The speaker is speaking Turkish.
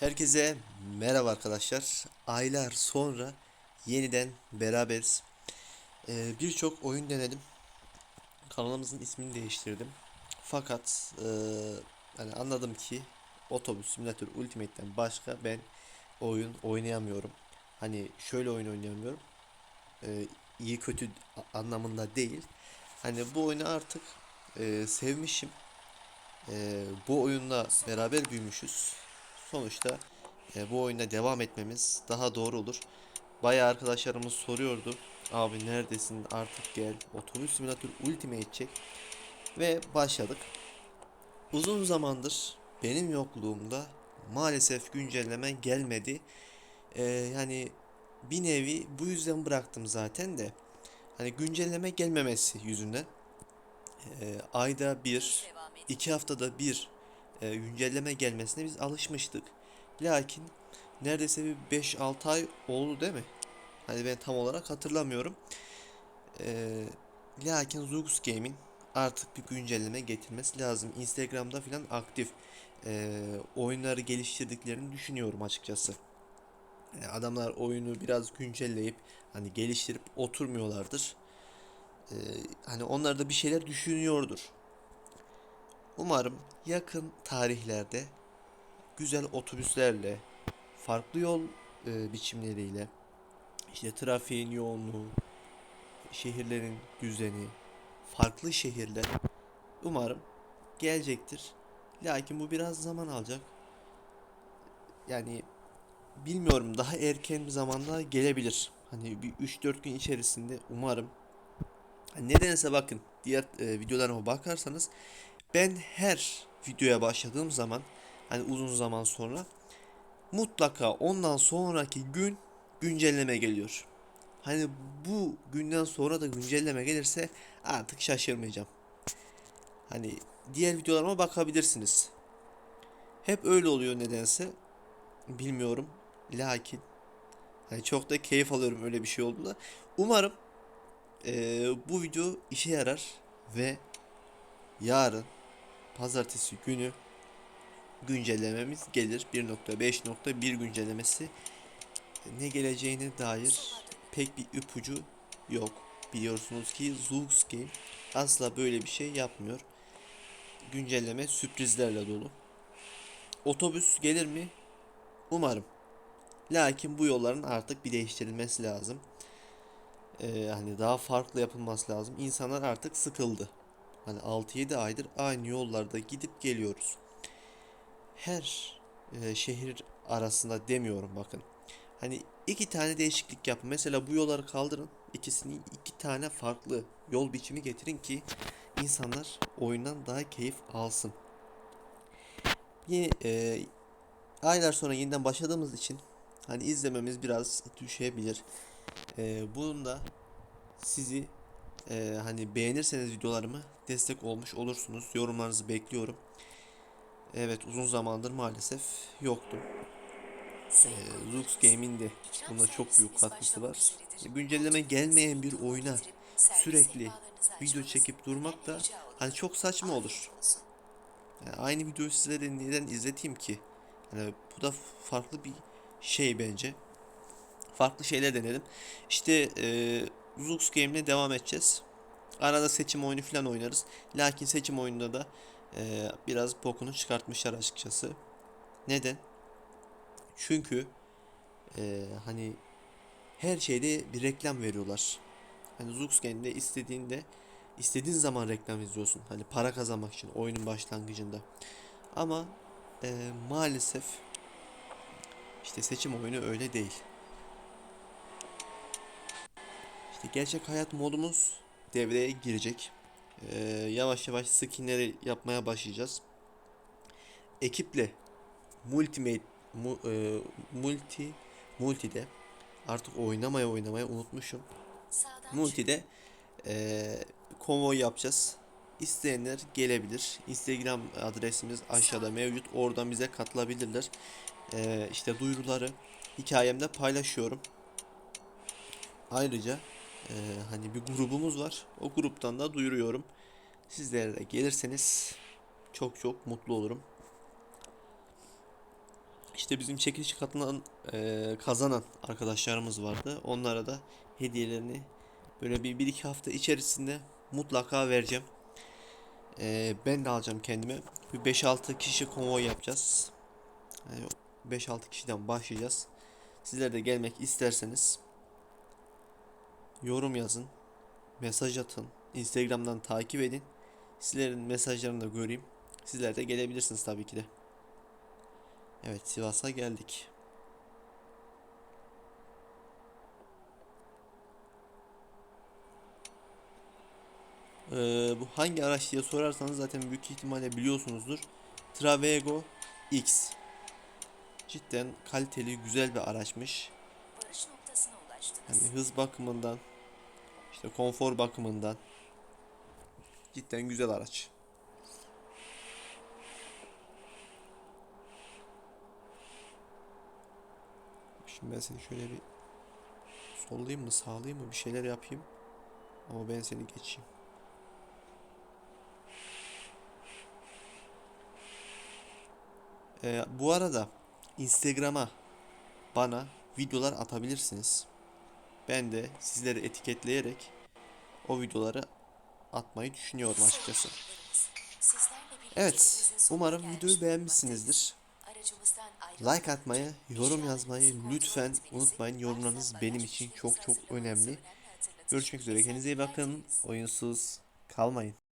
Herkese merhaba arkadaşlar. Aylar sonra yeniden beraberiz. Ee, Birçok oyun denedim. Kanalımızın ismini değiştirdim. Fakat e, hani anladım ki Otobüs Simulator Ultimate'den başka ben oyun oynayamıyorum. Hani şöyle oyun oynayamıyorum. Ee, iyi kötü anlamında değil. Hani bu oyunu artık e, sevmişim. Ee, bu oyunla beraber büyümüşüz. Sonuçta e, bu oyuna devam etmemiz daha doğru olur. Bayağı arkadaşlarımız soruyordu. Abi neredesin artık gel. Otobüs simülatör ultimate çek. Ve başladık. Uzun zamandır benim yokluğumda maalesef güncelleme gelmedi. Ee, yani bir nevi bu yüzden bıraktım zaten de. Hani güncelleme gelmemesi yüzünden. Ee, ayda bir, iki haftada bir e, güncelleme gelmesine biz alışmıştık. Lakin neredeyse bir 5-6 ay oldu değil mi? Hani ben tam olarak hatırlamıyorum. Ee, lakin Zux Game'in artık bir güncelleme getirmesi lazım. Instagram'da falan aktif e, oyunları geliştirdiklerini düşünüyorum açıkçası. E, adamlar oyunu biraz güncelleyip hani geliştirip oturmuyorlardır. E, hani onlar da bir şeyler düşünüyordur. Umarım yakın tarihlerde güzel otobüslerle, farklı yol e, biçimleriyle, işte trafiğin yoğunluğu, şehirlerin düzeni, farklı şehirler umarım gelecektir. Lakin bu biraz zaman alacak. Yani bilmiyorum daha erken bir zamanda gelebilir. Hani bir 3-4 gün içerisinde umarım. Nedense bakın diğer e, videolarıma bakarsanız ben her videoya başladığım zaman hani uzun zaman sonra mutlaka ondan sonraki gün güncelleme geliyor. Hani bu günden sonra da güncelleme gelirse artık şaşırmayacağım. Hani diğer videolarıma bakabilirsiniz. Hep öyle oluyor nedense. Bilmiyorum. Lakin hani çok da keyif alıyorum öyle bir şey olduğunda. Umarım eee, bu video işe yarar ve yarın pazartesi günü güncellememiz gelir. 1.5.1 güncellemesi ne geleceğine dair pek bir ipucu yok. Biliyorsunuz ki Zux Game asla böyle bir şey yapmıyor. Güncelleme sürprizlerle dolu. Otobüs gelir mi? Umarım. Lakin bu yolların artık bir değiştirilmesi lazım. Ee, hani daha farklı yapılması lazım. İnsanlar artık sıkıldı. Hani 6-7 aydır aynı yollarda gidip geliyoruz. Her e, şehir arasında demiyorum bakın. Hani iki tane değişiklik yapın. Mesela bu yolları kaldırın. İkisini iki tane farklı yol biçimi getirin ki insanlar oyundan daha keyif alsın. Yine e, aylar sonra yeniden başladığımız için hani izlememiz biraz düşebilir. E, bunun da sizi e, hani beğenirseniz videolarımı destek olmuş olursunuz. Yorumlarınızı bekliyorum. Evet uzun zamandır maalesef yoktum. Ee, Lux Game'in de buna çok büyük katkısı var. E, güncelleme gelmeyen bir oyuna sürekli video çekip durmak da hani çok saçma olur. Yani aynı videoyu size de neden izleteyim ki? Yani bu da farklı bir şey bence. Farklı şeyler denedim. İşte e, Lux Game'le devam edeceğiz. Arada seçim oyunu falan oynarız. Lakin seçim oyununda da e, biraz bokunu çıkartmışlar açıkçası. Neden? Çünkü e, hani her şeyde bir reklam veriyorlar. Hani Zux Game'de istediğinde istediğin zaman reklam izliyorsun. Hani para kazanmak için oyunun başlangıcında. Ama e, maalesef işte seçim oyunu öyle değil. İşte gerçek hayat modumuz devreye girecek. E, yavaş yavaş skinleri yapmaya başlayacağız. Ekiple Multimate mu, e, multi multide artık oynamaya oynamaya unutmuşum. Multide e, konvoy yapacağız. İsteyenler gelebilir. Instagram adresimiz aşağıda mevcut. Oradan bize katılabilirler. E, işte duyuruları hikayemde paylaşıyorum. Ayrıca e, hani bir grubumuz var. O gruptan da duyuruyorum. Sizlere de gelirseniz çok çok mutlu olurum. işte bizim çekiliş katılan e, kazanan arkadaşlarımız vardı. Onlara da hediyelerini böyle bir, bir iki hafta içerisinde mutlaka vereceğim. E, ben de alacağım kendime. Bir 5-6 kişi konvoy yapacağız. Yani 5-6 kişiden başlayacağız. Sizler de gelmek isterseniz yorum yazın, mesaj atın, Instagram'dan takip edin. Sizlerin mesajlarını da göreyim. Sizler de gelebilirsiniz tabii ki de. Evet Sivas'a geldik. Ee, bu hangi araç diye sorarsanız zaten büyük ihtimalle biliyorsunuzdur. Travego X. Cidden kaliteli güzel bir araçmış. Hani hız bakımından, işte konfor bakımından cidden güzel araç. Şimdi ben seni şöyle bir sollayayım mı, sağlayayım mı, bir şeyler yapayım. Ama ben seni geçeyim. Ee, bu arada Instagram'a bana videolar atabilirsiniz. Ben de sizleri etiketleyerek o videoları atmayı düşünüyorum açıkçası. Evet, umarım videoyu beğenmişsinizdir. Like atmayı, yorum yazmayı lütfen unutmayın. Yorumlarınız benim için çok çok önemli. Görüşmek üzere. Kendinize iyi bakın. Oyunsuz kalmayın.